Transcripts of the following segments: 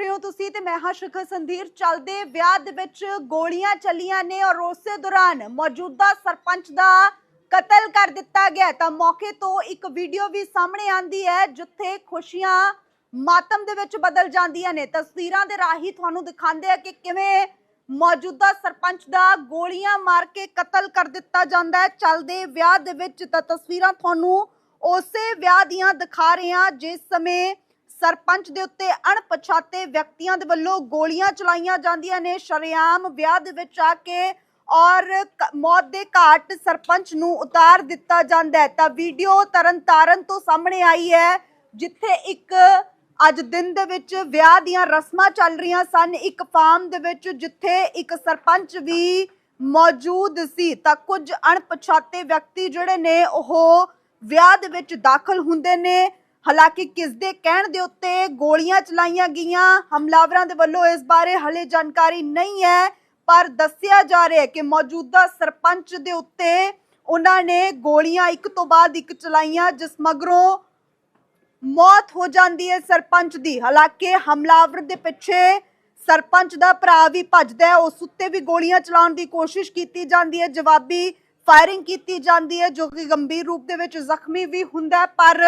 ਰਹੇ ਹੋ ਤੁਸੀਂ ਤੇ ਮੈਂ ਹਾਂ ਸ਼ਿਖਰ ਸੰਧੀਰ। ਚੱਲਦੇ ਵਿਆਹ ਦੇ ਵਿੱਚ ਗੋਲੀਆਂ ਚੱਲੀਆਂ ਨੇ ਔਰ ਉਸੇ ਦੌਰਾਨ ਮੌਜੂਦਾ ਸਰਪੰਚ ਦਾ ਕਤਲ ਕਰ ਦਿੱਤਾ ਗਿਆ ਤਾਂ ਮੌਕੇ ਤੋਂ ਇੱਕ ਵੀਡੀਓ ਵੀ ਸਾਹਮਣੇ ਆਂਦੀ ਹੈ, ਜਿੱਥੇ ਖੁਸ਼ੀਆਂ ਮਾਤਮ ਦੇ ਵਿੱਚ ਬਦਲ ਜਾਂਦੀਆਂ ਨੇ। ਤਸਵੀਰਾਂ ਦੇ ਰਾਹੀਂ ਤੁਹਾਨੂੰ ਦਿਖਾਉਂਦੇ ਆ ਕਿ ਕਿਵੇਂ ਮੌਜੂਦਾ ਸਰਪੰਚ ਦਾ ਗੋਲੀਆਂ ਮਾਰ ਕੇ ਕਤਲ ਕਰ ਦਿੱਤਾ ਜਾਂਦਾ ਹੈ। ਚੱਲਦੇ ਵਿਆਹ ਦੇ ਵਿੱਚ ਤਾਂ ਤਸਵੀਰਾਂ ਤੁਹਾਨੂੰ ਉਸੇ ਵਿਆਹ ਦੀਆਂ ਦਿਖਾ ਰਹੇ ਹਾਂ, ਜਿਸ ਸਮੇਂ ਸਰਪੰਚ ਦੇ ਉੱਤੇ ਅਣਪਛਾਤੇ ਵਿਅਕਤੀਆਂ ਦੇ ਵੱਲੋਂ ਗੋਲੀਆਂ ਚਲਾਈਆਂ ਜਾਂਦੀਆਂ ਨੇ। ਸ਼ਰੇਆਮ ਵਿਆਹ ਦੇ ਵਿੱਚ ਆ ਕੇ ਔਰ ਮੌਤ ਦੇ ਘਾਟ ਸਰਪੰਚ ਨੂੰ ਉਤਾਰ ਦਿੱਤਾ ਜਾਂਦਾ ਹੈ। ਤਾਂ ਵੀਡੀਓ ਤਰਨਤਾਰਨ ਤੋਂ ਸਾਹਮਣੇ ਆਈ ਹੈ, ਜਿੱਥੇ ਇੱਕ ਅੱਜ ਦਿਨ ਦੇ ਵਿੱਚ ਵਿਆਹ ਦੀਆਂ ਰਸਮਾਂ ਚੱਲ ਰਹੀਆਂ ਸਨ। ਇੱਕ ਫਾਰਮ ਦੇ ਵਿੱਚ ਜਿੱਥੇ ਇੱਕ ਸਰਪੰਚ ਵੀ ਮੌਜੂਦ ਸੀ। ਤਾਂ ਕੁਝ ਅਣਪਛਾਤੇ ਵਿਅਕਤੀ ਜਿਹੜੇ ਨੇ, ਉਹ ਵਿਆਹ ਦੇ ਵਿੱਚ ਦਾਖਲ ਹੁੰਦੇ ਨੇ। ਹਾਲਾਂਕਿ ਕਿਸ ਦੇ ਕਹਿਣ ਦੇ ਉੱਤੇ ਗੋਲੀਆਂ ਚਲਾਈਆਂ ਗਈਆਂ, ਹਮਲਾਵਰਾਂ ਦੇ ਵੱਲੋਂ ਇਸ ਬਾਰੇ ਹਲੇ ਜਾਣਕਾਰੀ ਨਹੀਂ ਹੈ, ਪਰ ਦੱਸਿਆ ਜਾ ਰਿਹਾ ਹੈ ਕਿ ਮੌਜੂਦਾ ਸਰਪੰਚ ਦੇ ਉੱਤੇ ਉਹਨਾਂ ਨੇ ਗੋਲੀਆਂ ਇੱਕ ਤੋਂ ਬਾਅਦ ਇੱਕ ਚਲਾਈਆਂ, ਜਿਸ ਮਗਰੋਂ ਮੌਤ ਹੋ ਜਾਂਦੀ ਹੈ ਸਰਪੰਚ ਦੀ। ਹਾਲਾਂਕਿ ਹਮਲਾਵਰ ਦੇ ਪਿੱਛੇ ਸਰਪੰਚ ਦਾ ਭਰਾ ਵੀ ਭੱਜਦਾ ਹੈ, ਉਸ ਉੱਤੇ ਵੀ ਗੋਲੀਆਂ ਚਲਾਉਣ ਦੀ ਕੋਸ਼ਿਸ਼ ਕੀਤੀ ਜਾਂਦੀ ਹੈ, ਜਵਾਬੀ ਫਾਇਰਿੰਗ ਕੀਤੀ ਜਾਂਦੀ ਹੈ, ਜੋ ਕਿ ਗੰਭੀਰ ਰੂਪ ਦੇ ਵਿੱਚ ਜ਼ਖਮੀ ਵੀ ਹੁੰਦਾ ਪਰ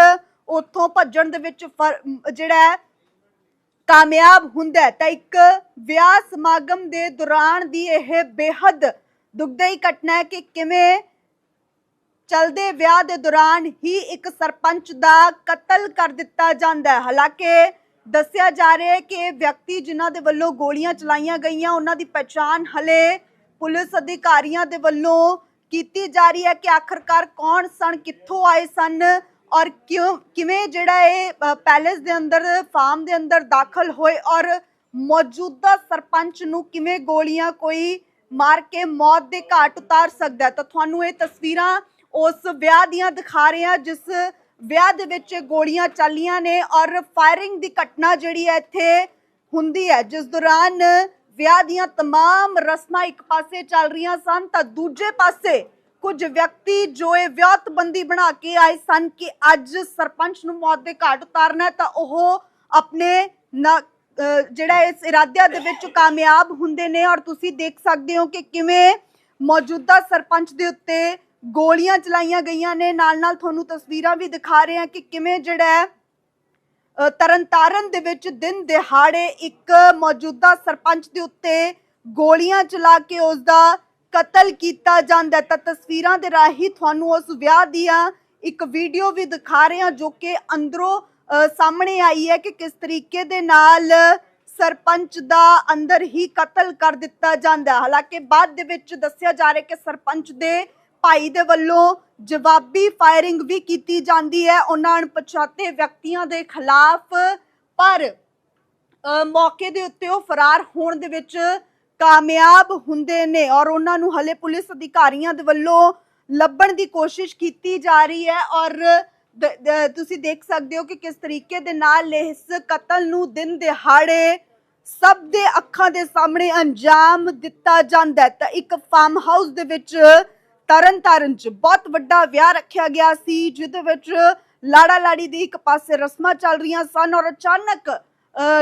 ਉੱਥੋਂ ਭੱਜਣ ਦੇ ਵਿੱਚ ਫਰ- ਜਿਹੜਾ ਕਾਮਯਾਬ ਹੁੰਦਾ ਤਾਂ ਇੱਕ ਵਿਆਹ ਸਮਾਗਮ ਦੇ ਦੌਰਾਨ ਦੀ ਇਹ ਬੇहद ਦੁਖਦਾਈ ਘਟਨਾ ਹੈ ਕਿ ਕਿਵੇਂ ਚਲਦੇ ਵਿਆਹ ਦੇ ਦੌਰਾਨ ਹੀ ਇੱਕ ਸਰਪੰਚ ਦਾ ਕਤਲ ਕਰ ਦਿੱਤਾ ਜਾਂਦਾ ਹੈ। ਹਾਲਾਂਕਿ ਦੱਸਿਆ ਜਾ ਰਿਹਾ ਹੈ ਕਿ ਇਹ ਵਿਅਕਤੀ ਜਿਨ੍ਹਾਂ ਦੇ ਵੱਲੋਂ ਗੋਲੀਆਂ ਚਲਾਈਆਂ ਗਈਆਂ, ਉਹਨਾਂ ਦੀ ਪਛਾਣ ਹਲੇ ਪੁਲਿਸ ਅਧਿਕਾਰੀਆਂ ਦੇ ਵੱਲੋਂ ਕੀਤੀ ਜਾ ਰਹੀ ਹੈ ਕਿ ਆਖਰਕਾਰ ਕੌਣ ਸਨ, ਕਿੱਥੋਂ ਆਏ ਸਨ ਔਰ ਕਿਉਂ ਕਿਵੇਂ ਜਿਹੜਾ ਇਹ ਅ, ਪੈਲੇਸ ਦੇ ਅੰਦਰ ਫਾਰਮ ਦੇ ਅੰਦਰ ਦਾਖਲ ਹੋਏ ਔਰ ਮੌਜੂਦਾ ਸਰਪੰਚ ਨੂੰ ਕਿਵੇਂ ਗੋਲੀਆਂ ਕੋਈ ਮਾਰ ਕੇ ਮੌਤ ਦੇ ਘਾਟ ਉਤਾਰ ਸਕਦਾ ਹੈ ਤਾਂ ਤੁਹਾਨੂੰ ਇਹ ਤਸਵੀਰਾਂ ਉਸ ਵਿਆਹ ਦੀਆਂ ਦਿਖਾ ਰਹੇ ਹਾਂ ਜਿਸ ਵਿਆਹ ਦੇ ਵਿੱਚ ਗੋਲੀਆਂ ਚੱਲੀਆਂ ਨੇ ਔਰ ਫਾਇਰਿੰਗ ਦੀ ਘਟਨਾ ਜਿਹੜੀ ਹੈ ਇੱਥੇ ਹੁੰਦੀ ਹੈ ਜਿਸ ਦੌਰਾਨ ਵਿਆਹ ਦੀਆਂ तमाम ਰਸਮਾਂ ਇੱਕ ਪਾਸੇ ਚੱਲ ਰਹੀਆਂ ਸਨ ਤਾਂ ਦੂਜੇ ਪਾਸੇ ਕੁਝ ਵਿਅਕਤੀ ਜੋ ਇਹ ਵਿਆਹਤਬੰਦੀ ਬਣਾ ਕੇ ਆਏ ਸਨ ਕਿ ਅੱਜ ਸਰਪੰਚ ਨੂੰ ਮੌਤ ਦੇ ਘਾਟ ਉਤਾਰਨਾ ਤਾਂ ਉਹ ਆਪਣੇ ਜਿਹੜਾ ਇਸ ਇਰਾਦਿਆਂ ਦੇ ਵਿੱਚ ਕਾਮਯਾਬ ਹੁੰਦੇ ਨੇ ਔਰ ਤੁਸੀਂ ਦੇਖ ਸਕਦੇ ਹੋ ਕਿ ਕਿਵੇਂ ਮੌਜੂਦਾ ਸਰਪੰਚ ਦੇ ਉੱਤੇ ਗੋਲੀਆਂ ਚਲਾਈਆਂ ਗਈਆਂ ਨੇ। ਨਾਲ ਨਾਲ ਤੁਹਾਨੂੰ ਤਸਵੀਰਾਂ ਵੀ ਦਿਖਾ ਰਹੇ ਹਾਂ ਕਿ ਕਿਵੇਂ ਜਿਹੜਾ ਤਰਨਤਾਰਨ ਦੇ ਵਿੱਚ ਦਿਨ ਦਿਹਾੜੇ ਇੱਕ ਮੌਜੂਦਾ ਸਰਪੰਚ ਦੇ ਉੱਤੇ ਗੋਲੀਆਂ ਚਲਾ ਕੇ ਉਸ ਦਾ ਕਤਲ ਕੀਤਾ ਜਾਂਦਾ ਹੈ। ਤਾਂ ਤਸਵੀਰਾਂ ਦੇ ਰਾਹੀਂ ਤੁਹਾਨੂੰ ਉਸ ਵਿਆਹ ਦੀਆਂ ਇੱਕ ਵੀਡੀਓ ਵੀ ਦਿਖਾ ਰਹੇ ਹਾਂ ਜੋ ਕਿ ਅੰਦਰੋਂ ਸਾਹਮਣੇ ਆਈ ਹੈ ਕਿ ਕਿਸ ਤਰੀਕੇ ਦੇ ਨਾਲ ਸਰਪੰਚ ਦਾ ਅੰਦਰ ਹੀ ਕਤਲ ਕਰ ਦਿੱਤਾ ਜਾਂਦਾ ਹਾਲਾਂਕਿ ਬਾਅਦ ਦੇ ਵਿੱਚ ਦੱਸਿਆ ਜਾ ਰਿਹਾ ਕਿ ਸਰਪੰਚ ਦੇ ਭਾਈ ਦੇ ਵੱਲੋਂ ਜਵਾਬੀ ਫਾਇਰਿੰਗ ਵੀ ਕੀਤੀ ਜਾਂਦੀ ਹੈ ਉਹਨਾਂ ਅਣਪਛਾਤੇ ਵਿਅਕਤੀਆਂ ਦੇ ਖਿਲਾਫ ਪਰ ਮੌਕੇ ਦੇ ਉੱਤੇ ਉਹ ਫਰਾਰ ਹੋਣ ਦੇ ਵਿੱਚ ਕਾਮਯਾਬ ਹੁੰਦੇ ਨੇ ਔਰ ਉਹਨਾਂ ਨੂੰ ਹਲੇ ਪੁਲਿਸ ਅਧਿਕਾਰੀਆਂ ਦੇ ਵੱਲੋਂ ਲੱਭਣ ਦੀ ਕੋਸ਼ਿਸ਼ ਕੀਤੀ ਜਾ ਰਹੀ ਹੈ ਔਰ ਤੁਸੀਂ ਦੇਖ ਸਕਦੇ ਹੋ ਕਿ ਕਿਸ ਤਰੀਕੇ ਦੇ ਨਾਲ ਇਸ ਕਤਲ ਨੂੰ ਦਿਨ ਦਿਹਾੜੇ ਸਭ ਦੇ ਅੱਖਾਂ ਦੇ ਸਾਹਮਣੇ ਅੰਜਾਮ ਦਿੱਤਾ ਜਾਂਦਾ ਤਾਂ ਇੱਕ ਫਾਰਮ ਹਾਊਸ ਦੇ ਵਿੱਚ ਤਰਨ ਤਾਰਨ ਚ ਬਹੁਤ ਵੱਡਾ ਵਿਆਹ ਰੱਖਿਆ ਗਿਆ ਸੀ, ਜਿਹਦੇ ਵਿੱਚ ਲਾੜਾ ਲਾੜੀ ਦੀ ਇੱਕ ਪਾਸੇ ਰਸਮਾਂ ਚੱਲ ਰਹੀਆਂ ਸਨ ਔਰ ਅਚਾਨਕ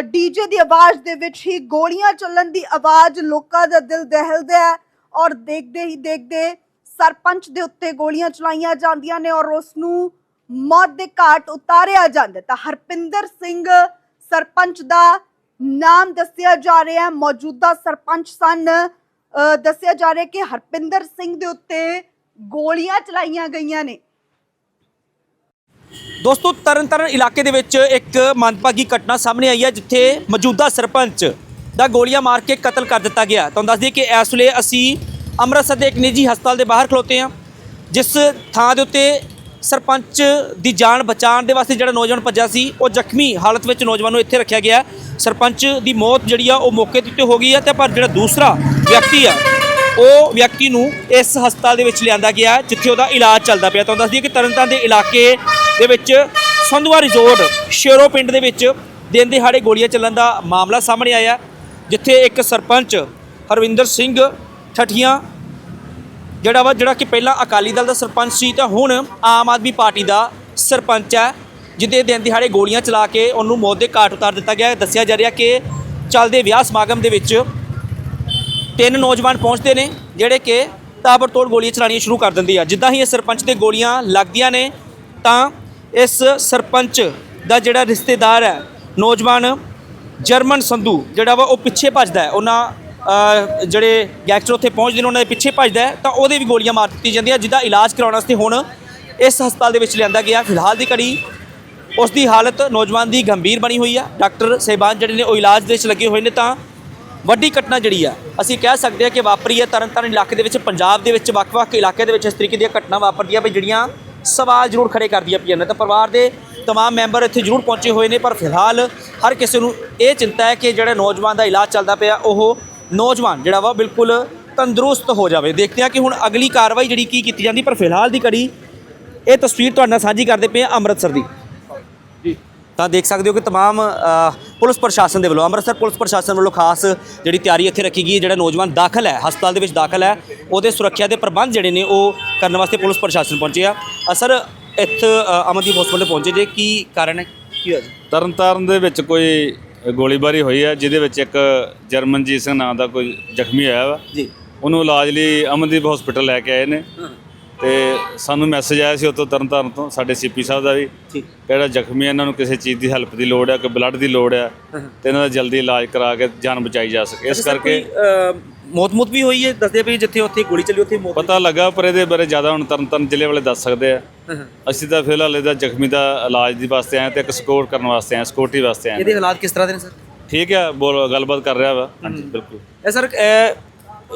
ਡੀਜੇ ਦੀ ਆਵਾਜ਼ ਦੇ ਵਿੱਚ ਹੀ ਗੋਲੀਆਂ ਚੱਲਣ ਦੀ ਆਵਾਜ਼ ਲੋਕਾਂ ਦਾ ਦਿਲ ਦਹਿਲਦਾ ਹੈ ਔਰ ਦੇਖਦੇ ਹੀ ਦੇਖਦੇ ਸਰਪੰਚ ਦੇ ਉੱਤੇ ਗੋਲੀਆਂ ਚਲਾਈਆਂ ਜਾਂਦੀਆਂ ਨੇ ਔਰ ਉਸ ਨੂੰ ਮੌਤ ਦੇ ਘਾਟ ਉਤਾਰਿਆ ਜਾਂਦਾ ਤਾਂ ਹਰਪਿੰਦਰ ਸਿੰਘ ਸਰਪੰਚ ਦਾ ਨਾਮ ਦੱਸਿਆ ਜਾ ਰਿਹਾ ਹੈ। ਮੌਜੂਦਾ ਸਰਪੰਚ ਸਨ। ਦੱਸਿਆ ਜਾ ਰਿਹਾ ਕਿ ਹਰਪਿੰਦਰ ਸਿੰਘ ਦੇ ਉੱਤੇ ਗੋਲੀਆਂ ਚਲਾਈਆਂ ਗਈਆਂ ਨੇ। ਦੋਸਤੋ, ਤਰਨਤਾਰਨ ਇਲਾਕੇ ਦੇ ਵਿੱਚ ਇੱਕ ਮੰਦਭਾਗੀ ਘਟਨਾ ਸਾਹਮਣੇ ਆਈ ਹੈ, ਜਿੱਥੇ ਮੌਜੂਦਾ ਸਰਪੰਚ ਦਾ ਗੋਲੀਆਂ ਮਾਰ ਕੇ ਕਤਲ ਕਰ ਦਿੱਤਾ ਗਿਆ। ਤੁਹਾਨੂੰ ਦੱਸ ਦਈਏ ਕਿ ਇਸ ਵੇਲੇ ਅਸੀਂ ਅੰਮ੍ਰਿਤਸਰ ਦੇ ਇੱਕ ਨਿੱਜੀ ਹਸਪਤਾਲ ਦੇ ਬਾਹਰ ਖਲੋਤੇ ਹਾਂ, ਜਿਸ ਥਾਂ ਦੇ ਉੱਤੇ ਸਰਪੰਚ ਦੀ ਜਾਨ ਬਚਾਉਣ ਦੇ ਵਾਸਤੇ ਜਿਹੜਾ ਨੌਜਵਾਨ ਭੱਜਾ ਸੀ, ਉਹ ਜ਼ਖਮੀ ਹਾਲਤ ਵਿੱਚ ਨੌਜਵਾਨ ਨੂੰ ਇੱਥੇ ਰੱਖਿਆ ਗਿਆ ਸਰਪੰਚ ਦੀ ਮੌਤ ਜਿਹੜੀ ਆ, ਉਹ ਮੌਕੇ ਦੇ ਉੱਤੇ ਹੋ ਗਈ ਹੈ ਤੇ ਪਰ ਜਿਹੜਾ ਦੂਸਰਾ ਵਿਅਕਤੀ ਆ, ਉਹ ਵਿਅਕਤੀ ਨੂੰ ਇਸ ਹਸਪਤਾਲ ਦੇ ਵਿੱਚ ਲਿਆਂਦਾ ਗਿਆ, ਜਿੱਥੇ ਉਹਦਾ ਇਲਾਜ ਚੱਲਦਾ ਪਿਆ। ਤੁਹਾਨੂੰ ਦੱਸ ਦਈਏ ਕਿ ਤਰਨਤਾਰਨ ਦੇ ਇਲਾਕੇ ਦੇ ਵਿੱਚ ਸੰਧਵਾ ਰਿਜ਼ੋਰਟ, ਸ਼ੇਰੋ ਪਿੰਡ ਦੇ ਵਿੱਚ ਦਿਨ ਦਿਹਾੜੇ ਗੋਲੀਆਂ ਚੱਲਣ ਦਾ ਮਾਮਲਾ ਸਾਹਮਣੇ ਆਇਆ ਜਿੱਥੇ ਇੱਕ ਸਰਪੰਚ ਹਰਵਿੰਦਰ ਸਿੰਘ ਠਠੀਆਂ, ਜਿਹੜਾ ਵਾ, ਜਿਹੜਾ ਕਿ ਪਹਿਲਾਂ ਅਕਾਲੀ ਦਲ ਦਾ ਸਰਪੰਚ ਸੀ ਤਾਂ ਹੁਣ ਆਮ ਆਦਮੀ ਪਾਰਟੀ ਦਾ ਸਰਪੰਚ ਹੈ ਜਿਹਦੇ ਦਿਨ ਦਿਹਾੜੇ ਗੋਲੀਆਂ ਚਲਾ ਕੇ ਉਹਨੂੰ ਮੌਤ ਦੇ ਘਾਟ ਉਤਾਰ ਦਿੱਤਾ ਗਿਆ ਦੱਸਿਆ ਜਾ ਰਿਹਾ ਕਿ ਚੱਲਦੇ ਵਿਆਹ ਸਮਾਗਮ ਦੇ ਵਿੱਚ ਤਿੰਨ ਨੌਜਵਾਨ ਪਹੁੰਚਦੇ ਨੇ, ਜਿਹੜੇ ਕਿ ਤਾਬੜਤੋੜ ਗੋਲੀਆਂ ਚਲਾਉਣੀਆਂ ਸ਼ੁਰੂ ਕਰ ਦਿੰਦੇ ਆ। ਜਿੱਦਾਂ ਹੀ ਇਹ ਸਰਪੰਚ ਤੇ ਗੋਲੀਆਂ ਲੱਗਦੀਆਂ ਨੇ, ਤਾਂ ਇਸ ਸਰਪੰਚ ਦਾ ਜਿਹੜਾ ਰਿਸ਼ਤੇਦਾਰ ਹੈ, ਨੌਜਵਾਨ ਜਰਮਨ ਸੰਧੂ, ਜਿਹੜਾ ਵਾ ਉਹ ਪਿੱਛੇ ਭੱਜਦਾ ਹੈ। ਉਹਨਾਂ ਜਿਹੜੇ ਗੈਂਗਸਟਰ ਉੱਥੇ ਪਹੁੰਚਦੇ ਨੇ, ਉਹਨਾਂ ਦੇ ਪਿੱਛੇ ਭੱਜਦਾ ਹੈ, ਤਾਂ ਉਹਦੇ ਵੀ ਗੋਲੀਆਂ ਮਾਰ ਦਿੱਤੀ ਜਾਂਦੀਆਂ। ਜਿਹਦਾ ਇਲਾਜ ਕਰਾਉਣ ਵਾਸਤੇ ਹੁਣ ਇਸ ਹਸਪਤਾਲ ਦੇ ਵਿੱਚ ਲਿਆਂਦਾ ਗਿਆ। ਫਿਲਹਾਲ ਦੀ ਘੜੀ ਉਸ ਦੀ ਹਾਲਤ ਨੌਜਵਾਨ ਦੀ ਗੰਭੀਰ ਬਣੀ ਹੋਈ ਆ। ਡਾਕਟਰ ਸਹਿਬਾਨ ਜਿਹੜੇ ਨੇ, ਉਹ ਇਲਾਜ ਦੇ ਵਿੱਚ ਲੱਗੇ ਹੋਏ ਨੇ, ਤਾਂ ਵੱਡੀ ਘਟਨਾ ਜਿਹੜੀ ਆ, ਅਸੀਂ ਕਹਿ ਸਕਦੇ ਹਾਂ ਕਿ ਵਾਪਰੀ ਹੈ ਤਰਨਤਾਰਨ ਇਲਾਕੇ ਦੇ ਵਿੱਚ, ਪੰਜਾਬ ਦੇ ਵਿੱਚ, ਵੱਖ-ਵੱਖ ਇਲਾਕੇ ਦੇ ਵਿੱਚ ਇਸ ਤਰੀਕੇ ਦੀਆਂ ਘਟਨਾ ਵਾਪਰਦੀਆਂ ਵੀ ਜਿਹੜੀਆਂ ਸਵਾਲ ਜ਼ਰੂਰ ਖੜੇ ਕਰਦੀਆਂ ਪਈਆਂ ਨੇ ਤਾਂ ਪਰਿਵਾਰ ਦੇ तमाम ਮੈਂਬਰ ਇੱਥੇ ਜ਼ਰੂਰ ਪਹੁੰਚੇ ਹੋਏ ਨੇ ਪਰ ਫਿਲਹਾਲ ਹਰ ਕਿਸੇ ਨੂੰ ਇਹ ਚਿੰਤਾ ਹੈ ਕਿ ਜਿਹੜਾ ਨੌਜਵਾਨ ਦਾ ਇਲਾਜ ਚੱਲਦਾ ਪਿਆ ਉਹ ਨੌਜਵਾਨ ਜਿਹੜਾ ਵਾ ਬਿਲਕੁਲ ਤੰਦਰੁਸਤ ਹੋ ਜਾਵੇ ਦੇਖਦੇ ਹਾਂ ਕਿ ਹੁਣ ਅਗਲੀ ਕਾਰਵਾਈ ਜਿਹੜੀ ਕੀ ਕੀਤੀ ਜਾਂਦੀ ਪਰ ਫਿਲਹਾਲ ਦੀ ਘੜੀ ਇਹ ਤਸਵੀਰ ਤੁਹਾਡੇ ਨਾਲ ਸਾਂਝੀ ਕਰਦੇ ਪਏ ਹਾਂ ਅੰਮ੍ਰਿਤਸਰ ਦੀ ਤਾਂ ਦੇਖ ਸਕਦੇ ਹੋ ਕਿ तमाम ਅ, ਪੁਲਿਸ ਪ੍ਰਸ਼ਾਸਨ ਦੇ ਵੱਲੋਂ ਅੰਮ੍ਰਿਤਸਰ ਪੁਲਿਸ ਪ੍ਰਸ਼ਾਸਨ ਵੱਲੋਂ ਖਾਸ ਜਿਹੜੀ ਤਿਆਰੀ ਇੱਥੇ ਰੱਖੀ ਗਈ ਹੈ ਜਿਹੜਾ ਨੌਜਵਾਨ ਦਾਖਲ ਹੈ ਹਸਪਤਾਲ ਦੇ ਵਿੱਚ ਦਾਖਲ ਹੈ ਉਹਦੇ ਸੁਰੱਖਿਆ ਦੇ ਪ੍ਰਬੰਧ ਜਿਹੜੇ ਨੇ ਉਹ ਕਰਨ ਵਾਸਤੇ ਪੁਲਿਸ ਪ੍ਰਸ਼ਾਸਨ ਪਹੁੰਚੇ ਆ ਅ, ਸਰ ਇੱਥੇ ਅ, ਅਮਨਦੀਪ ਹਸਪਤਾਲ ਪਹੁੰਚੇ ਜੇ ਕੀ ਕਾਰਨ ਹੈ ਕੀ ਹੋਇਆ ਜੀ ਤਰਨਤਾਰਨ ਦੇ ਵਿੱਚ ਕੋਈ ਗੋਲੀਬਾਰੀ ਹੋਈ ਹੈ ਜਿਹਦੇ ਵਿੱਚ ਇੱਕ ਜਰਮਨਜੀਤ ਸਿੰਘ ਨਾਂ ਦਾ ਕੋਈ ਜ਼ਖਮੀ ਹੋਇਆ ਵਾ ਜੀ ਉਹਨੂੰ ਇਲਾਜ ਲਈ ਅਮਨਦੀਪ ਹਸਪੀਟਲ ਲੈ ਕੇ ਆਏ ਨੇ ਤੇ ਸਾਨੂੰ ਮੈਸੇਜ ਆਇਆ ਸੀ ਉੱਥੋਂ ਤਰਨਤਾਰਨ ਤੋਂ ਸਾਡੇ ਸੀਪੀ ਸਾਹਿਬ ਦਾ ਵੀ ਕਿਹੜਾ ਜ਼ਖਮੀ ਇਹਨਾਂ ਨੂੰ ਕਿਸੇ ਚੀਜ਼ ਦੀ ਹੈਲਪ ਦੀ ਲੋੜ ਹੈ ਕਿ ਬਲੱਡ ਦੀ ਲੋੜ ਹੈ ਤੇ ਇਹਨਾਂ ਦਾ ਜਲਦੀ ਇਲਾਜ ਕਰਾ ਕੇ ਜਾਨ ਬਚਾਈ ਜਾ ਸਕੇ। ਇਸ ਕਰਕੇ ਮੌਤ ਮੌਤ ਵੀ ਹੋਈ ਹੈ? ਦੱਸਦੇ ਪਏ ਜਿੱਥੇ ਉੱਥੇ ਗੋਲੀ ਚੱਲੀ ਉੱਥੇ ਮੌਤ ਪਤਾ ਲੱਗਾ ਪਰ ਇਹਦੇ ਬਾਰੇ ਜ਼ਿਆਦਾ ਹੁਣ ਤਰਨਤਾਰਨ ਜ਼ਿਲ੍ਹੇ ਵਾਲੇ ਦੱਸ ਸਕਦੇ ਆ। ਅਸੀਂ ਤਾਂ ਫਿਲਹਾਲ ਇਹਦਾ ਜ਼ਖਮੀ ਦਾ ਇਲਾਜ ਦੀ ਵਾਸਤੇ ਆਏ ਤੇ ਇੱਕ ਸਕੋਰ ਕਰਨ ਵਾਸਤੇ ਆਏ ਸਿਕਿਉਰਿਟੀ ਵਾਸਤੇ ਆਏ ਇਹਦੇ ਹਾਲਾਤ ਕਿਸ ਤਰ੍ਹਾਂ ਦੇ ਨੇ ਸਰ? ਠੀਕ ਹੈ ਬੋਲ ਗੱਲਬਾਤ ਕਰ ਰਿਹਾ ਵਾ। ਹਾਂਜੀ ਬਿਲਕੁਲ। ਇਹ ਸਰ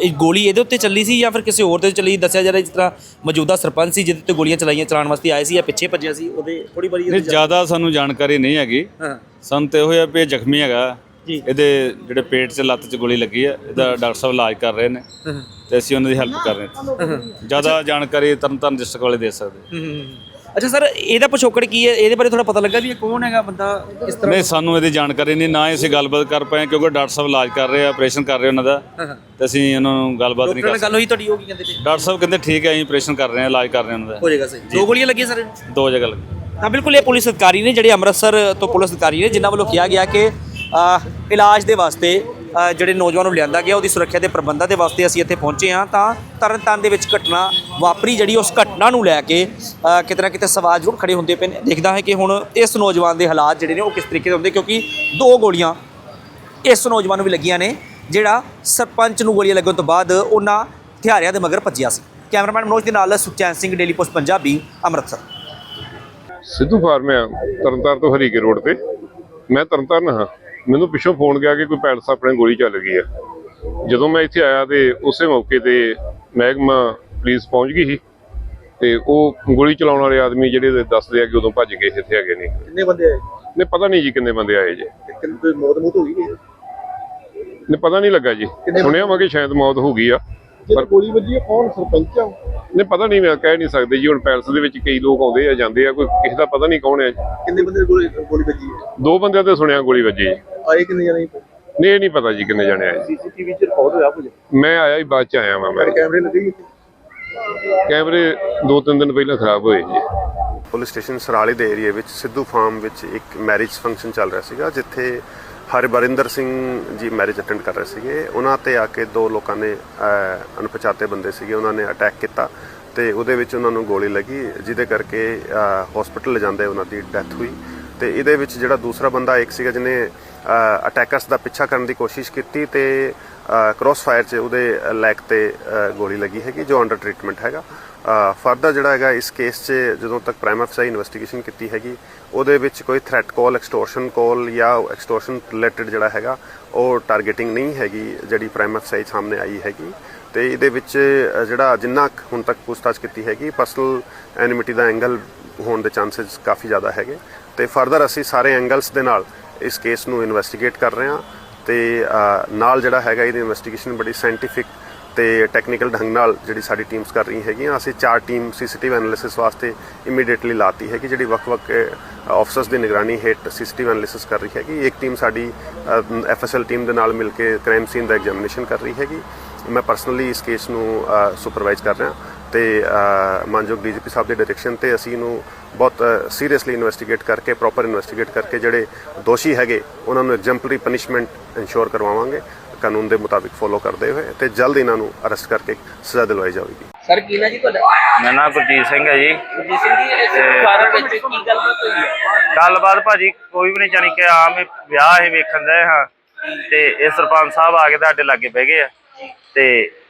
ਇਹ ਗੋਲੀ ਇਹਦੇ ਉੱਤੇ ਚੱਲੀ ਸੀ ਜਾਂ ਫਿਰ ਕਿਸੇ ਹੋਰ ਤੇ ਚੱਲੀ? ਦੱਸਿਆ ਜਾ ਰਿਹਾ ਜਿਸ ਤਰ੍ਹਾਂ ਮੌਜੂਦਾ ਸਰਪੰਚ ਸੀ ਜਿਹਦੇ ਤੇ ਗੋਲੀਆਂ ਚਲਾਈਆਂ ਚਲਾਉਣ ਵਾਸਤੇ ਆਏ ਸੀ ਜਾਂ ਪਿੱਛੇ ਭੱਜਿਆ ਸੀ? ਉਹਦੇ ਥੋੜੀ ਬੜੀ ਨਹੀਂ ਜ਼ਿਆਦਾ ਸਾਨੂੰ ਜਾਣਕਾਰੀ ਨਹੀਂ ਹੈਗੀ। ਹਾਂ। ਸਾਨੂੰ ਤੇ ਇਹ ਹੋਇਆ ਵੀ ਇਹ ਜ਼ਖਮੀ ਹੈਗਾ। ਜੀ। ਇਹਦੇ ਜਿਹੜੇ ਪੇਟ 'ਚ ਲੱਤ 'ਚ ਗੋਲੀ ਲੱਗੀ ਹੈ ਇਹਦਾ ਡਾਕਟਰ ਸਾਹਿਬ ਇਲਾਜ ਕਰ ਰਹੇ ਨੇ ਤੇ ਅਸੀਂ ਉਹਨਾਂ ਦੀ ਹੈਲਪ ਕਰ ਰਹੇ ਹਾਂ। ਜ਼ਿਆਦਾ ਜਾਣਕਾਰੀ ਤਰਨਤਾਰਨ ਡਿਸਟ੍ਰਿਕਟ ਵਾਲੇ ਦੇ ਸਕਦੇ। ਹੂੰ। ਅੱਛਾ ਸਰ ਇਹਦਾ ਪਿਛੋਕੜ ਕੀ ਹੈ? ਇਹਦੇ ਬਾਰੇ ਥੋੜਾ ਪਤਾ ਲੱਗਾ ਵੀ ਇਹ ਕੌਣ ਹੈਗਾ ਬੰਦਾ? ਕਿਸ ਤਰ੍ਹਾਂ? ਨਹੀਂ ਸਾਨੂੰ ਇਹਦੀ ਜਾਣਕਾਰੀ ਨਹੀਂ ਨਾ ਹੀ ਅਸੀਂ ਗੱਲਬਾਤ ਕਰ ਪਾਏ ਕਿਉਂਕਿ ਡਾਕਟਰ ਸਾਹਿਬ ਇਲਾਜ ਕਰ ਰਹੇ ਆ ਆਪਰੇਸ਼ਨ ਕਰ ਰਹੇ ਉਹਨਾਂ ਦਾ। ਤੇ ਅਸੀਂ ਉਹਨਾਂ ਨੂੰ ਗੱਲਬਾਤ ਨਹੀਂ ਡਾਕਟਰ ਕਰ ਨਾਲ ਗੱਲ ਹੋਈ ਤੁਹਾਡੀ ਉਹ ਕੀ ਕਹਿੰਦੇ ਪਏ ਡਾਕਟਰ ਸਾਹਿਬ ਕਹਿੰਦੇ ਠੀਕ ਹੈ ਅਸੀਂ ਆਪਰੇਸ਼ਨ ਕਰ ਰਹੇ ਹਾਂ ਇਲਾਜ ਕਰ ਰਹੇ ਹਾਂ ਉਹਨਾਂ ਹੋ ਦਾ ਜਾਏਗਾ ਸਹੀ। ਦੋ ਗੋਲੀਆਂ ਲੱਗੀਆਂ ਸਰ? ਦੋ ਜਗ੍ਹਾ ਲੱਗੀ ਤਾਂ ਬਿਲਕੁਲ ਇਹ ਪੁਲਿਸ ਅਧਿਕਾਰੀ ਨੇ ਜਿਹੜੇ ਅੰਮ੍ਰਿਤਸਰ ਤੋਂ ਪੁਲਿਸ ਅਧਿਕਾਰੀ ਨੇ ਜਿਨ੍ਹਾਂ ਵੱਲੋਂ ਕਿਹਾ ਗਿਆ ਕਿ ਇਲਾਜ ਦੇ ਵਾਸਤੇ ਜਿਹੜੇ ਨੌਜਵਾਨ ਨੂੰ ਲਿਆਂਦਾ ਗਿਆ, ਉਹਦੀ ਸੁਰੱਖਿਆ ਦੇ ਪ੍ਰਬੰਧਾਂ ਦੇ ਵਾਸਤੇ ਅਸੀਂ ਇੱਥੇ ਪਹੁੰਚੇ ਹਾਂ, ਤਾਂ ਤਰਨਤਾਰਨ ਦੇ ਵਿੱਚ ਘਟਨਾ ਵਾਪਰੀ, ਜਿਹੜੀ ਉਸ ਘਟਨਾ ਨੂੰ ਲੈ ਕੇ ਕਿਤੇ ਨਾ ਕਿਤੇ ਸਵਾਲ ਜ਼ਰੂਰ ਖੜੇ ਹੁੰਦੇ ਪਏ ਨੇ। ਦੇਖਦਾ ਹੈ ਕਿ ਹੁਣ ਇਸ ਨੌਜਵਾਨ ਦੇ ਹਾਲਾਤ ਜਿਹੜੇ ਨੇ, ਉਹ ਕਿਸ ਤਰੀਕੇ ਦੇ ਹੁੰਦੇ, ਕਿਉਂਕਿ ਦੋ ਗੋਲੀਆਂ ਇਸ ਨੌਜਵਾਨ ਨੂੰ ਵੀ ਲੱਗੀਆਂ ਨੇ, ਜਿਹੜਾ ਸਰਪੰਚ ਨੂੰ ਗੋਲੀਆਂ ਲੱਗਣ ਤੋਂ ਬਾਅਦ ਉਹਨਾਂ ਹਥਿਆਰਿਆਂ ਦੇ ਮਗਰ ਭੱਜਿਆ ਸੀ। ਕੈਮਰਾਮੈਨ ਮਨੋਜ ਦੇ ਨਾਲ Sukhchain Singh, daily post, Punjabi, Amritsar. Sidhu farm ਆ ਤਰਨਤਾਰਨ ਤੋਂ ਹਰੀਕੇ ਰੋਡ ਤੇ। ਮੈਂ ਤਰਨਤਾਰਨ ਹਾਂ। ਮੈਨੂੰ ਪਿੱਛੋਂ ਫੋਨ ਗਿਆ ਕਿ ਕੋਈ ਪੈਲਸ ਆਪਣੇ ਗੋਲੀ ਚੱਲ ਗਈ ਆ। ਜਦੋਂ ਮੈਂ ਇੱਥੇ ਆਇਆ ਤੇ ਉਸੇ ਮੌਕੇ ਤੇ ਮਹਿਕਮਾ ਪੁਲਿਸ ਪਹੁੰਚ ਗਈ ਸੀ ਤੇ ਉਹ ਗੋਲੀ ਚਲਾਉਣ ਵਾਲੇ ਆਦਮੀ ਜਿਹੜੇ ਦੱਸਦੇ ਆ ਕਿ ਉਦੋਂ ਭੱਜ ਗਏ ਇੱਥੇ ਹੈਗੇ ਨਹੀਂ ਕਿੰਨੇ ਬੰਦੇ ਆਏ? ਨੇ ਪਤਾ ਨਹੀਂ ਜੀ ਕਿੰਨੇ ਬੰਦੇ ਆਏ ਜੀ। ਕਿੰਨੇ ਮੌਤ ਮੂਤ ਹੋ ਗਈ ਨੇ ਪਤਾ ਨਹੀਂ ਲੱਗਾ ਜੀ। ਸੁਣਿਆ ਵਾ ਕਿ ਸ਼ਾਇਦ ਮੌਤ ਹੋ ਗਈ ਆ। ਜੇ ਗੋਲੀ ਵੱਜੀ ਕੌਣ? ਸਰਪੰਚ ਆ ਨੇ ਪਤਾ ਨਹੀਂ ਮੈਂ ਕਹਿ ਨਹੀਂ ਸਕਦੇ ਜੀ ਹੁਣ ਪੈਲਸ ਦੇ ਵਿੱਚ ਕਈ ਲੋਕ ਆਉਂਦੇ ਆ ਜਾਂਦੇ ਆ ਕੋਈ ਕਿਸੇ ਦਾ ਪਤਾ ਨਹੀਂ ਕੌਣ ਹੈ। ਕਿੰਨੇ ਬੰਦੇ ਗੋਲੀ ਗੋਲੀ ਵੱਜੀ? ਹੈ ਦੋ ਬੰਦਿਆਂ ਤੇ ਸੁਣਿਆ ਗੋਲੀ ਵੱਜੀ। ਆਏ ਕਿੰਨੇ ਜਣੇ? ਨਹੀਂ ਇਹ ਨਹੀਂ ਪਤਾ ਜੀ ਕਿੰਨੇ ਜਾਣੇ ਆਏ। ਸੀਸੀਟੀਵੀ ਚ ਰਿਕਾਰਡ ਹੋਇਆ ਕੁਝ? ਮੈਂ ਆਇਆ ਹੀ ਬਾਅਦ ਚ ਆਇਆ ਵਾਂ ਮੈਂ। ਕੈਮਰੇ ਲੱਗੇ? ਕੈਮਰੇ ਦੋ ਤਿੰਨ ਦਿਨ ਪਹਿਲਾਂ ਖਰਾਬ ਹੋਏ ਜੀ। ਪੁਲਿਸ ਸਟੇਸ਼ਨ ਸਰਾਲੀ ਦੇ ਏਰੀਆ ਵਿੱਚ ਸਿੱਧੂ ਫਾਰਮ ਵਿੱਚ ਇੱਕ ਮੈਰਿਜ ਫੰਕਸ਼ਨ ਚੱਲ ਰਿਹਾ ਸੀਗਾ ਜਿੱਥੇ ਹਰਬਰਿੰਦਰ ਸਿੰਘ ਜੀ ਮੈਰਿਜ ਅਟੈਂਡ ਕਰ ਰਹੇ ਸੀਗੇ। ਉਹਨਾਂ ਤੇ ਆ ਕੇ ਦੋ ਲੋਕਾਂ ਨੇ ਅਣਪਛਾਤੇ ਬੰਦੇ ਸੀਗੇ। ਉਹਨਾਂ ਨੇ ਅਟੈਕ ਕੀਤਾ ਤੇ ਉਹਦੇ ਵਿੱਚ ਉਹਨਾਂ ਨੂੰ ਗੋਲੀ ਲੱਗੀ, ਜਿਹਦੇ ਕਰਕੇ ਹਸਪੀਟਲ ਲਿਜਾਂਦੇ ਉਹਨਾਂ ਦੀ ਡੈਥ ਹੋਈ। ਤੇ ਇਹਦੇ ਵਿੱਚ ਜਿਹੜਾ ਦੂਸਰਾ ਬੰਦਾ ਇੱਕ ਸੀਗਾ ਜਿਹਨੇ ਅਟੈਕਰਸ ਦਾ ਪਿੱਛਾ ਕਰਨ ਦੀ ਕੋਸ਼ਿਸ਼ ਕੀਤੀ ਤੇ ਕ੍ਰੋਸ ਫਾਇਰ 'ਚ ਉਹਦੇ ਲੈਗ ਤੇ ਗੋਲੀ ਲੱਗੀ ਹੈਗੀ ਜੋ ਅੰਡਰ ਟ੍ਰੀਟਮੈਂਟ ਹੈਗਾ। ਫਰਦਰ ਜਿਹੜਾ ਹੈਗਾ ਇਸ ਕੇਸ 'ਚ ਜਦੋਂ ਤੱਕ ਪ੍ਰਾਈਮ ਅਫਸਰ ਇਨਵੈਸਟੀਗੇਸ਼ਨ ਕੀਤੀ ਹੈਗੀ, ਉਹਦੇ ਵਿੱਚ ਕੋਈ ਥ੍ਰੈਟ ਕਾਲ ਐਕਸਟੋਰਸ਼ਨ ਕਾਲ ਜਾਂ ਐਕਸਟੋਰਸ਼ਨ ਰਿਲੇਟਡ ਜਿਹੜਾ ਹੈਗਾ, ਉਹ ਟਾਰਗੇਟਿੰਗ ਨਹੀਂ ਹੈਗੀ ਜਿਹੜੀ ਪ੍ਰਾਈਮ ਅਫਸਰ ਸਾਹਮਣੇ ਆਈ ਹੈਗੀ। ਤੇ ਇਹਦੇ ਵਿੱਚ ਜਿਹੜਾ ਜਿੰਨਾ ਹੁਣ ਤੱਕ ਪੁੱਛਤਾਛ ਕੀਤੀ ਹੈਗੀ ਪਰਸਨਲ ਐਨਿਮਿਟੀ ਦਾ ਐਂਗਲ ਹੋਣ ਦੇ ਚਾਂਸਸ ਕਾਫੀ ਜ਼ਿਆਦਾ ਹੈਗੇ। ਤੇ ਫਰਦਰ ਅਸੀਂ ਸਾਰੇ ਐਂਗਲਸ ਦੇ ਨਾਲ ਇਸ ਕੇਸ ਨੂੰ ਇਨਵੈਸਟੀਗੇਟ ਕਰ ਰਹੇ ਹਾਂ। ਤੇ ਨਾਲ ਜਿਹੜਾ ਹੈਗਾ ਇਹਦੀ ਇਨਵੈਸਟੀਗੇਸ਼ਨ ਬੜੀ ਸਾਇੰਟੀਫਿਕ ਤੇ ਟੈਕਨੀਕਲ ਢੰਗ ਨਾਲ ਜਿਹੜੀ ਸਾਡੀ ਟੀਮਸ ਕਰ ਰਹੀ ਹੈਗੀਆਂ, ਅਸੀਂ ਚਾਰ ਟੀਮ ਸੀਸੀਟੀਵੀ ਐਨਾਲਿਸਿਸ ਵਾਸਤੇ ਇਮੀਡੀਏਟਲੀ ਲਾਤੀ ਹੈਗੀ, ਜਿਹੜੀ ਵੱਖ-ਵੱਖ ਆਫਸਰਸ ਦੀ ਨਿਗਰਾਨੀ ਹੇਠ ਸੀਸੀਟੀਵੀ ਐਨਾਲਿਸਿਸ ਕਰ ਰਹੀ ਹੈਗੀ। ਇੱਕ ਟੀਮ ਸਾਡੀ ਐਫਐਸਐਲ ਟੀਮ ਦੇ ਨਾਲ ਮਿਲ ਕੇ ਕ੍ਰਾਈਮ ਸੀਨ ਦਾ ਐਗਜ਼ਾਮੀਨੇਸ਼ਨ ਕਰ ਰਹੀ ਹੈਗੀ। ਮੈਂ ਪਰਸਨਲੀ ਇਸ ਕੇਸ ਨੂੰ ਸੁਪਰਵਾਈਜ਼ ਕਰ ਰਿਹਾ। ਤੇ ਮਾਨਯੋਗ ਡੀਜੀਪੀ ਸਾਹਿਬ ਦੇ ਡਾਇਰੈਕਸ਼ਨ ਤੇ ਅਸੀਂ ਇਹਨੂੰ ਬਹੁਤ ਸੀਰੀਅਸਲੀ ਇਨਵੈਸਟੀਗੇਟ ਕਰਕੇ ਪ੍ਰੋਪਰ ਇਨਵੈਸਟੀਗੇਟ ਕਰਕੇ ਜਿਹੜੇ ਦੋਸ਼ੀ ਹੈਗੇ ਉਹਨਾਂ ਨੂੰ ਐਗਜ਼ੈਂਪਲਰੀ ਪਨਿਸ਼ਮੈਂਟ ਇਨਸ਼ੋਰ ਕਰਵਾਵਾਂਗੇ। ਕਾਨੂੰਨ ਦੇ ਮੁਤਾਬਿਕ ਫੋਲੋ ਕਰਦੇ ਹੋਏ ਤੇ ਜਲਦ ਇਹਨਾਂ ਨੂੰ ਅਰੈਸਟ ਕਰਕੇ ਸਜ਼ਾ ਦਿਲਵਾਈ ਜਾਵੇਗੀ। ਸਰ ਕੀ ਨਾ ਜੀ ਤੁਹਾਡਾ? ਮੇਰਾ ਨਾਮ ਗੁਰਜੀਤ ਸਿੰਘ ਹੈ ਜੀ। ਜੀ ਸਿੰਘ ਜੀ ਇਸ ਫਾਰਮ ਵਿੱਚ ਕੀ ਗੱਲਬਾਤ ਹੋਈ ਹੈ? ਗੱਲਬਾਤ ਭਾਜੀ ਕੋਈ ਵੀ ਨਹੀਂ ਜਾਣੀ ਕਿ ਆਮ ਹੀ ਵਿਆਹ ਹੀ ਵੇਖਣ ਦੇ ਹਾਂ। ਤੇ ਇਹ ਸਰਪੰਚ ਸਾਹਿਬ ਆ ਕੇ ਤੁਹਾਡੇ ਲਾਗੇ ਬਹਿ ਗਏ ਆ। ਤੇ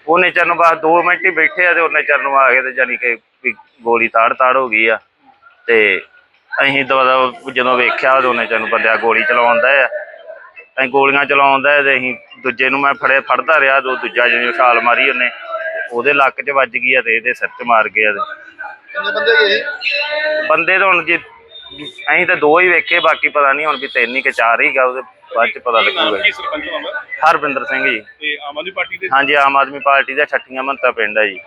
ਉਹਨੇ ਚਿਰ ਨੂੰ ਬਸ 2 ਮਿੰਟ ਹੀ ਬੈਠੇ ਆ ਤੇ ਉਹਨੇ ਚਿਰ ਨੂੰ ਆ ਕੇ ਤੇ ਜਾਣੀ ਕਿ ਵੀ ਗੋਲੀ ਤਾੜ ਤਾੜ ਹੋ ਗਈ ਆ। ਤੇ ਅਸੀਂ ਦਵਾ ਜਦੋਂ ਵੇਖਿਆ ਤੇ ਉਹਨੇ ਚਿਰ ਨੂੰ ਬੰਦਿਆ ਗੋਲੀ ਚਲਾਉਂਦਾ ਆ। ਅਸੀਂ ਗੋਲੀਆਂ ਚਲਾਉਂਦਾ ਤੇ ਅਸੀਂ ਦੂਜੇ ਨੂੰ ਮੈਂ ਫੜੇ ਫੜਦਾ ਰਿਹਾ ਉਹ ਦੂਜਾ ਜਿਹਨੇ ਛਾਲ ਮਾਰੀ ਉਹਨੇ ਉਹਦੇ ਲੱਕ 'ਚ ਵੱਜ ਗਈ ਆ ਤੇ ਇਹਦੇ ਸਿਰ 'ਚ ਮਾਰ ਗਿਆ ਤੇ। ਬੰਦੇ ਗਏ? ਬੰਦੇ ਤਾਂ ਹੁਣ ਜੀ ਅਸੀਂ ਤਾਂ ਦੋ ਹੀ ਵੇਖੇ ਬਾਕੀ ਪਤਾ ਨਹੀਂ ਹੁਣ ਵੀ ਤਿੰਨ ਹੀ ਕਿ ਚਾਰ ਹੀ ਗਾ ਉਹਦੇ। ਬਾਅਦ ਚ ਪਤਾ ਲੱਗੂਗਾ ਕੀ ਸਰਪੰਚ ਨਾਮ ਹੈ? ਹਰਵਿੰਦਰ ਸਿੰਘ ਜੀ। ਤੇ ਆਮ ਆਦਮੀ ਪਾਰਟੀ ਦੇ ਹਾਂਜੀ ਆਮ ਆਦਮੀ ਪਾਰਟੀ ਦਾ ਛੱਟੀਆਂ ਮੰਤਾ ਪਿੰਡ ਹੈ ਜੀ।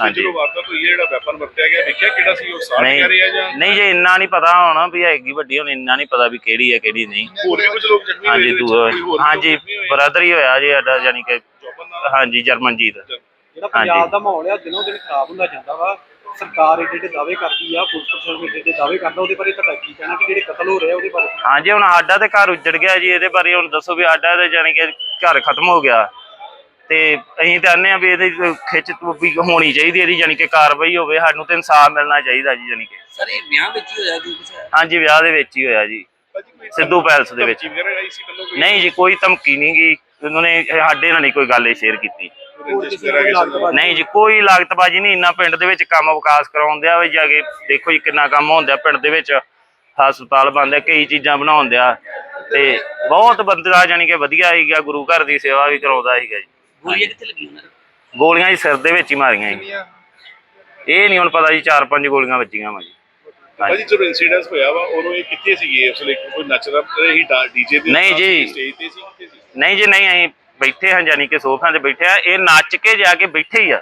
ਹਾਂਜੀ। ਜਦੋਂ ਵਾਰਦਾਤ ਹੋਈ ਹੈ ਜਿਹੜਾ ਵੈਪਨ ਵਰਤਿਆ ਗਿਆ ਵੇਖਿਆ ਕਿਹੜਾ ਸੀ ਉਹ ਸਾੜ ਨਹੀਂ ਕਰ ਰਿਹਾ ਜਾਂ ਨਹੀਂ ਜੇ ਇੰਨਾ ਨਹੀਂ ਪਤਾ ਹੋਣਾ ਵੀ ਹੈਗੀ ਵੱਡੀ ਹੁਣ ਇੰਨਾ ਨਹੀਂ ਪਤਾ ਵੀ ਕਿਹੜੀ ਹੈ ਕਿਹੜੀ ਨਹੀਂ। ਹੋਰ ਵੀ ਕੁਝ ਲੋਕ ਜ਼ਖਮੀ ਹੋਏ ਹਾਂਜੀ ਇਹਦੇ ਵਿੱਚ, ਦੂ ਕੋਈ ਹੋਰ ਹਾਂਜੀ ਲੋਕ ਜ਼ਖਮੀ ਹੋਏ? ਬ੍ਰਦਰ ਹੀ ਹੋਇਆ ਜੀ ਸਾਡਾ ਯਾਨੀ ਕਿ ਜੋਬਨ ਨਾਲ? ਹਾਂਜੀ ਜਰਮਨਜੀਤ। ਜਿਹੜਾ ਹਾਂਜੀ। ਪੰਜਾਬ ਦਾ ਮਾਹੌਲ ਆ ਦਿਨੋਂ ਦਿਨ ਖਰਾਬ ਹੁੰਦਾ ਜਾਂਦਾ ਵਾ। ਸਰਕਾਰ ਏਡੇ ਏਡੇ ਦਾਅਵੇ ਕਰਦੀ ਆ ਪੁਲਿਸ ਪ੍ਰਸ਼ਾਸਨ ਏਡੇ ਏਡੇ ਦਾਅਵੇ ਕਰਦਾ ਉਹਦੇ ਬਾਰੇ ਤੁਹਾਡਾ ਕੀ ਕਹਿਣਾ ਕਿ ਜਿਹੜੇ ਕਤਲ ਹੋ ਰਹੇ ਆ ਉਹਦੇ ਬਾਰੇ ਹਾਂਜੀ ਹੁਣ ਸਾਡਾ ਤੇ ਘਰ ਉੱਜੜ ਗਿਆ ਜੀ ਇਹਦੇ ਬਾਰੇ ਹੁਣ ਦੱਸੋ ਵੀ ਸਾਡਾ ਤੇ ਜਾਣੀ ਕਿ ਘਰ ਖਤਮ ਹੋ ਗਿਆ। ਤੇ ਅਸੀਂ ਤਾਂ ਆਨੇ ਆ ਵੀ ਇਹਦੀ ਖਿੱਚ ਵੀ ਹੋਣੀ ਚਾਹੀਦੀ ਇਹਦੀ ਜਾਣੀ ਕਿ ਕਾਰਵਾਈ ਹੋਵੇ ਸਾਨੂੰ ਤੇ ਇਨਸਾਫ ਮਿਲਣਾ ਚਾਹੀਦਾ ਜੀ ਜਾਣੀ ਕਿ। ਸਰ ਇਹ ਵਿਆਹ ਵਿੱਚ ਹੀ ਹੋਇਆ ਕੀ ਕੁਛ ਹੈ? ਹਾਂਜੀ ਵਿਆਹ ਦੇ ਵਿੱਚ ਹੀ ਹੋਇਆ ਜੀ। ਸਿੱਧੂ ਪੈਲਸ ਦੇ ਵਿੱਚ। ਨਹੀਂ ਜੀ ਕੋਈ ਧਮਕੀ ਨਹੀਂ ਗਈ ਉਹਨਾਂ ਨੇ ਸਾਡੇ ਨਾਲ ਨਹੀਂ ਕੋਈ ਗੱਲ ਸ਼ੇਅਰ ਕੀਤੀ। ਨਹੀਂ ਜੀ ਕੋਈ ਲਾਗਤਬਾਜੀ ਨਹੀਂ ਇੰਨਾ ਪਿੰਡ ਦੇ ਵਿੱਚ ਕੰਮ ਵਿਕਾਸ ਕਰਾਉਂਦੇ ਆ ਵੀ ਜਾ ਕੇ ਦੇਖੋ ਜੀ ਕਿੰਨਾ ਕੰਮ ਹੁੰਦਾ ਪਿੰਡ ਦੇ ਵਿੱਚ ਹਸਪਤਾਲ ਬਣਦੇ ਕਈ ਚੀਜ਼ਾਂ ਬਣਾਉਂਦੇ ਆ ਤੇ ਬਹੁਤ ਬੰਦਾ ਜਾਨੀ ਕਿ ਵਧੀਆ ਸੀਗਾ ਗੁਰੂ ਘਰ ਦੀ ਸੇਵਾ ਵੀ ਕਰਾਉਂਦਾ ਸੀਗਾ ਜੀ। ਗੋਲੀਆਂ ਕਿੱਥੇ ਲੱਗੀਆਂ ਉਹਨਾਂ ਦੇ ਗੋਲੀਆਂ ਜੀ ਸਿਰ ਦੇ ਵਿੱਚ ਹੀ ਮਾਰੀਆਂ ਜੀ। ਇਹ ਨਹੀਂ ਹੁਣ ਪਤਾ ਜੀ ਚਾਰ ਪੰਜ ਗੋਲੀਆਂ ਵੱਜੀਆਂ ਵਾ ਜੀ। ਭਾਜੀ ਜਦੋਂ ਇਨਸੀਡੈਂਟ ਹੋਇਆ ਵਾ ਉਦੋਂ ਇਹ ਕਿੱਥੇ ਸੀਗੇ? ਉਸ ਲਈ ਕੋਈ ਨੱਚ ਰਿਹਾ ਸੀ ਡੀਜੇ ਦੇ ਨਹੀਂ ਜੀ। ਸਟੇਜ ਤੇ ਸੀ ਕਿੱਥੇ ਸੀ? ਨਹੀਂ ਜੀ ਨਹੀਂ ਅਸੀਂ ਬੈਠੇ ਹਾਂ ਜਾਨੀ ਕਿ ਸੋਫਿਆਂ ਤੇ ਬੈਠੇ ਆ ਇਹ ਨੱਚ ਕੇ ਜਾ ਕੇ ਬੈਠੇ ਹੀ ਆ।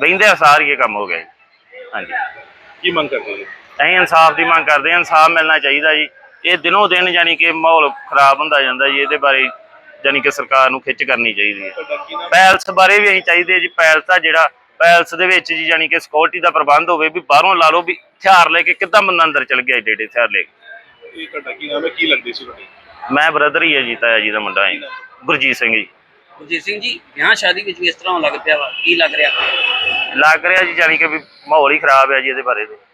ਬਹਿੰਦੇ ਆ ਸਾਰ ਹੀ ਇਹ ਕੰਮ ਹੋ ਗਿਆ ਜੀ। ਹਾਂਜੀ। ਕੀ ਮੰਗ ਕਰਦੇ ਜੀ ਅਸੀਂ ਇਨਸਾਫ ਦੀ ਮੰਗ ਕਰਦੇ ਹਾਂ ਇਨਸਾਫ ਮਿਲਣਾ ਚਾਹੀਦਾ ਜੀ। ਇਹ ਦਿਨੋਂ ਦਿਨ ਯਾਨੀ ਕਿ ਮਾਹੌਲ ਖਰਾਬ ਹੁੰਦਾ ਜਾਂਦਾ ਜੀ ਇਹਦੇ ਬਾਰੇ ਯਾਨੀ ਕਿ ਸਰਕਾਰ ਨੂੰ ਖਿੱਚ ਕਰਨੀ ਚਾਹੀਦੀ ਹੈ। ਪੈਲਸ ਬਾਰੇ ਵੀ ਅਸੀਂ ਚਾਹੀਦੇ ਜੀ ਪੈਲਸ ਦਾ ਜਿਹੜਾ ਪੈਲਸ ਦੇ ਵਿੱਚ ਜੀ ਯਾਨੀ ਕਿ ਸਿਕਿਉਰਿਟੀ ਦਾ ਪ੍ਰਬੰਧ ਹੋਵੇ ਵੀ ਬਾਹਰੋਂ ਲਾ ਲਓ ਵੀ ਹਥਿਆਰ ਲੈ ਕੇ ਕਿੱਦਾਂ ਬੰਦਾ ਅੰਦਰ ਚਲ ਗਿਆ ਏਡੇ ਏਡੇ ਹਥਿਆਰ ਲੈ ਕੇ। ਇਹ ਤੁਹਾਡਾ ਕੀ ਨਾਮ ਹੈ? ਕੀ ਲੱਗਦੇ ਸੀ ਤੁਹਾਡੇ? ਮੈਂ ਬ੍ਰਦਰ ਹੀ ਹੈ ਜੀ ਤਾਇਆ ਜੀ ਦਾ ਮੁੰਡਾ ਹੈ। ਗੁਰਜੀਤ ਸਿੰਘ ਜੀ। ਗੁਰਜੀਤ ਸਿੰਘ ਜੀ ਵਿਆਹ ਸ਼ਾਦੀ ਵਿੱਚ ਵੀ ਇਸ ਤਰ੍ਹਾਂ ਹੋਣ ਲੱਗ ਪਿਆ ਵਾ ਕੀ ਲੱਗ ਰਿਹਾ? ਲੱਗ ਰਿਹਾ ਜੀ ਯਾਨੀ ਕਿ ਵੀ ਮਾਹੌਲ ਹੀ ਖਰਾਬ ਹੈ ਜੀ ਇਹਦੇ ਬਾਰੇ ਤੇ।